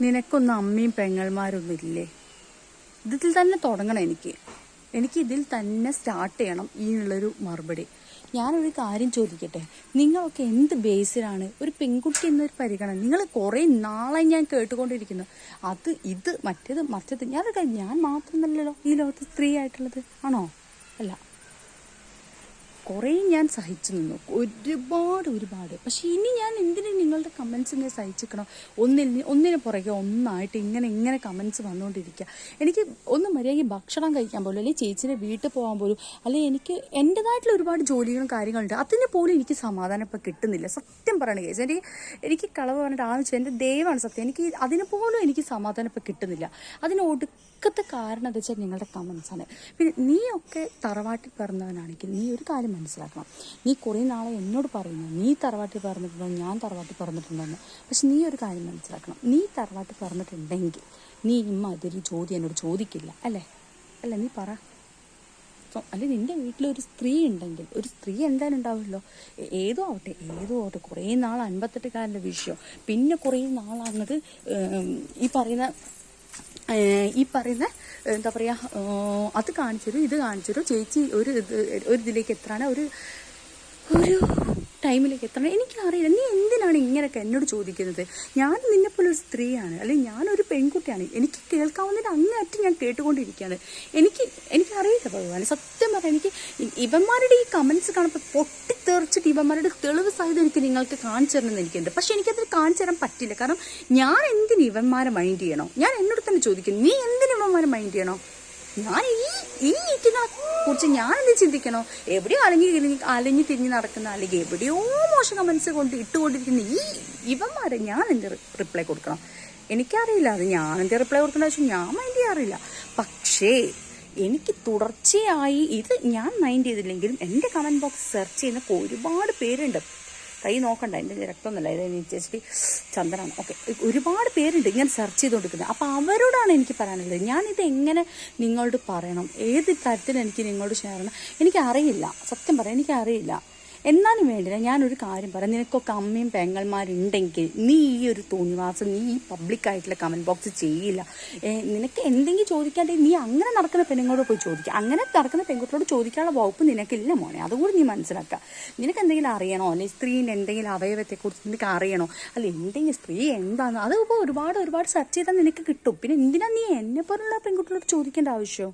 നിനക്കൊന്നും അമ്മയും പെങ്ങന്മാരൊന്നും ഇല്ലേ ഇതിൽ തന്നെ തുടങ്ങണം എനിക്ക്. എനിക്ക് ഇതിൽ തന്നെ സ്റ്റാർട്ട് ചെയ്യണം ഈ ഉള്ളൊരു മറുപടി. ഞാനൊരു കാര്യം ചോദിക്കട്ടെ? നിങ്ങളൊക്കെ എന്ത് ബേസിലാണ്? ഒരു പെൺകുട്ടി എന്നൊരു പരിഗണന. നിങ്ങൾ കുറേ നാളെ ഞാൻ കേട്ടുകൊണ്ടിരിക്കുന്നു. അത് ഇത് മറ്റേത് മറിച്ചത്. ഞാനൊരു ഞാൻ മാത്രമല്ലല്ലോ ഈ ലോകത്ത് സ്ത്രീ ആയിട്ടുള്ളത്. ആണോ? അല്ല. കുറേ ഞാൻ സഹിച്ചു നിന്നു. ഒരുപാട് ഒരുപാട്. പക്ഷേ ഇനി ഞാൻ എന്തിനു നിങ്ങളുടെ കമൻസിനെ സഹിച്ചിക്കണം ഒന്നിൽ ഒന്നിന് പുറകെ ഒന്നായിട്ട് ഇങ്ങനെ ഇങ്ങനെ കമൻസ് വന്നുകൊണ്ടിരിക്കുക. എനിക്ക് ഒന്നും മര്യാദയ്ക്ക് ഭക്ഷണം കഴിക്കാൻ പോലും അല്ലെങ്കിൽ ചേച്ചിയുടെ വീട്ടിൽ പോകാൻ പോലും അല്ലെങ്കിൽ എനിക്ക് എന്റെതായിട്ടുള്ള ഒരുപാട് ജോലികളും കാര്യങ്ങളുണ്ട്. അതിന് പോലും എനിക്ക് സമാധാനം ഇപ്പം കിട്ടുന്നില്ല. സത്യം പറയണ കേസ്. എനിക്ക് എനിക്ക് കളവ് പറഞ്ഞിട്ട് ആവശ്യം എന്റെ ദൈവമാണ് സത്യം. എനിക്ക് അതിന് പോലും എനിക്ക് സമാധാനം ഇപ്പം കിട്ടുന്നില്ല. അതിന് ഒടുക്കത്തെ കാരണം എന്താ വെച്ചാൽ നിങ്ങളുടെ കമൻസ് ആണ്. പിന്നെ നീയൊക്കെ തറവാട്ടിൽ പറഞ്ഞവനാണെങ്കിൽ നീ ഒരു കാര്യം മനസ്സിലാക്കണം. നീ കുറേ നാളെ എന്നോട് പറയുന്നു നീ തറവാട്ടിൽ പറഞ്ഞിട്ടുണ്ടോ ഞാൻ തറവാട്ടിൽ പറഞ്ഞിട്ടുണ്ടെന്ന് പക്ഷെ നീ ഒരു കാര്യം മനസ്സിലാക്കണം. നീ തറവാട്ടിൽ പറഞ്ഞിട്ടുണ്ടെങ്കിൽ നീ ഇമ്മ അതൊരു ചോദ്യം എന്നോട് ചോദിക്കില്ല അല്ലേ? അല്ല നീ പറ. അല്ലെ നിന്റെ വീട്ടിലൊരു സ്ത്രീ ഉണ്ടെങ്കിൽ ഒരു സ്ത്രീ എന്തായാലും ഉണ്ടാവുമല്ലോ. ഏതോ ആവട്ടെ ഏതോ ആവട്ടെ കുറേ നാൾ അൻപത്തെട്ടുകാരന്റെ വിഷയം. പിന്നെ കുറേ നാളാകുന്നത് ഈ പറയുന്ന ഈ പറയുന്ന എന്താ പറയുക അത് കാണിച്ചൊരു ഇത് കാണിച്ചൊരു ചേച്ചി ഒരു ഇത് ഒരു ഇതിലേക്ക് എത്രാണ് ഒരു ഒരു ടൈമിലേക്ക് എത്തണം. എനിക്കറിയില്ല നീ എന്തിനാണ് ഇങ്ങനെയൊക്കെ എന്നോട് ചോദിക്കുന്നത്? ഞാൻ നിന്നെപ്പോലെ ഒരു സ്ത്രീയാണ് അല്ലെങ്കിൽ ഞാനൊരു പെൺകുട്ടിയാണ്. എനിക്ക് കേൾക്കാവുന്നതിന് അങ്ങേയറ്റം ഞാൻ കേട്ടുകൊണ്ടിരിക്കുകയാണ്. എനിക്ക് എനിക്കറിയില്ല ഭഗവാൻ സത്യം പറയാം എനിക്ക് ഇവന്മാരുടെ ഈ കമൻസ് കാണുമ്പോൾ പൊട്ടിത്തെറിച്ചിട്ട് ഇവന്മാരുടെ തെളിവ് സഹിതം എനിക്ക് നിങ്ങൾക്ക് കാണിച്ചു തരണമെന്ന് എനിക്കുണ്ട്. പക്ഷെ എനിക്കതിൽ കാണിച്ചു തരാൻ പറ്റില്ല. കാരണം ഞാൻ എന്തിന് ഇവന്മാരെ മൈൻഡ് ചെയ്യണോ? ഞാൻ എന്നോട് തന്നെ ചോദിക്കുന്നു നീ എന്തിന് ഇവന്മാരെ മൈൻഡ് ചെയ്യണോ? ഞാൻ ഈ ഈ കുറിച്ച് ഞാൻ എന്ത് ചിന്തിക്കണോ? എവിടെയോ അലഞ്ഞു തിരിഞ്ഞ് അലഞ്ഞു തിരിഞ്ഞ് നടക്കുന്ന അല്ലെങ്കിൽ എവിടെയോ മോശം കമൻസ് കൊണ്ട് ഇട്ടുകൊണ്ടിരിക്കുന്ന ഈ ഇവന്മാരെ ഞാൻ എന്ത് റിപ്ലൈ കൊടുക്കണം? എനിക്കറിയില്ല അത് ഞാൻ എന്ത് റിപ്ലൈ കൊടുക്കണ വെച്ചാൽ ഞാൻ മൈൻഡ് ചെയ്യാറില്ല. പക്ഷേ എനിക്ക് തുടർച്ചയായി ഇത് ഞാൻ മൈൻഡ് ചെയ്തില്ലെങ്കിലും എന്റെ കമന്റ് ബോക്സ് സെർച്ച് ചെയ്യുന്ന ഒരുപാട് പേരുണ്ട്. കൈ നോക്കണ്ട എന്റെ രക്തമൊന്നുമല്ല. ഇത് ചേച്ചി ചന്ദനാണ്. ഓക്കെ. ഒരുപാട് പേരുണ്ട് ഇങ്ങനെ സെർച്ച് ചെയ്തുകൊണ്ടിരിക്കുന്നത് അപ്പോൾ അവരോടാണ് എനിക്ക് പറയാനുള്ളത്. ഞാനിത് എങ്ങനെ നിങ്ങളോട് പറയണം? ഏത് തരത്തിൽ എനിക്ക് നിങ്ങളോട് ഷെയർ ചെയ്യണം? എനിക്കറിയില്ല. സത്യം പറയാം എനിക്കറിയില്ല. എന്നാലും വേണ്ടില്ല ഞാനൊരു കാര്യം പറയാം. നിനക്കൊക്കെ അമ്മയും പെങ്ങന്മാരുണ്ടെങ്കിൽ നീ ഈ ഒരു തോന്നിവാസം നീ ഈ പബ്ലിക്കായിട്ടുള്ള കമന്റ് ബോക്സ് ചെയ്യില്ല. നിനക്ക് എന്തെങ്കിലും ചോദിക്കാണ്ടെങ്കിൽ നീ അങ്ങനെ നടക്കുന്ന പെണ്ണുങ്ങളോട് പോയി ചോദിക്കുക അങ്ങനെ നടക്കുന്ന പെൺകുട്ടിയോട് ചോദിക്കാനുള്ള വകുപ്പ് നിനക്കില്ല മോനെ. അതുകൂടി നീ മനസ്സിലാക്കുക നിനക്ക് എന്തെങ്കിലും അറിയണോ? അല്ലെങ്കിൽ സ്ത്രീന്റെ എന്തെങ്കിലും അവയവത്തെക്കുറിച്ച് നിനക്ക് അറിയണോ? അല്ല എന്തെങ്കിലും സ്ത്രീ എന്താണെന്ന് അത് ഇപ്പോൾ ഒരുപാട് ഒരുപാട് സെർച്ച് ചെയ്താൽ നിനക്ക് കിട്ടും. പിന്നെ എന്തിനാ നീ എന്നെ പോലുള്ള പെൺകുട്ടികളോട് ചോദിക്കേണ്ട ആവശ്യം?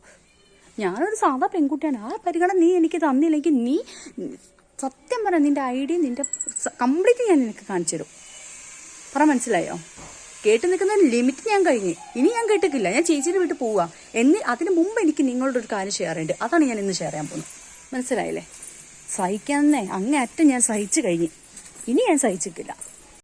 ഞാനൊരു സാധാ പെൺകുട്ടിയാണ്. ആ പരിഗണന നീ എനിക്ക് തന്നില്ലെങ്കിൽ നീ സത്യം പറ നിന്റെ ഐഡിയ നിന്റെ കംപ്ലീറ്റ് ഞാൻ നിനക്ക് കാണിച്ചു തരും. പറ മനസ്സിലായോ? കേട്ട് നിൽക്കുന്ന ലിമിറ്റ് ഞാൻ കഴിഞ്ഞ്. ഇനി ഞാൻ കേട്ടിട്ടില്ല. ഞാൻ ചേച്ചിയുടെ വീട്ടിൽ പോവുക എന്ന് അതിന് മുമ്പ് എനിക്ക് നിങ്ങളോട് ഒരു കാര്യം ഷെയർ ചെയ്യേണ്ടത് അതാണ് ഞാൻ ഇന്ന് ഷെയർ ചെയ്യാൻ പോകുന്നത്. മനസ്സിലായില്ലേ? സഹിക്കാന്നേ. അങ്ങേ അറ്റം ഞാൻ സഹിച്ചു കഴിഞ്ഞ്. ഇനി ഞാൻ സഹിച്ചിട്ടില്ല.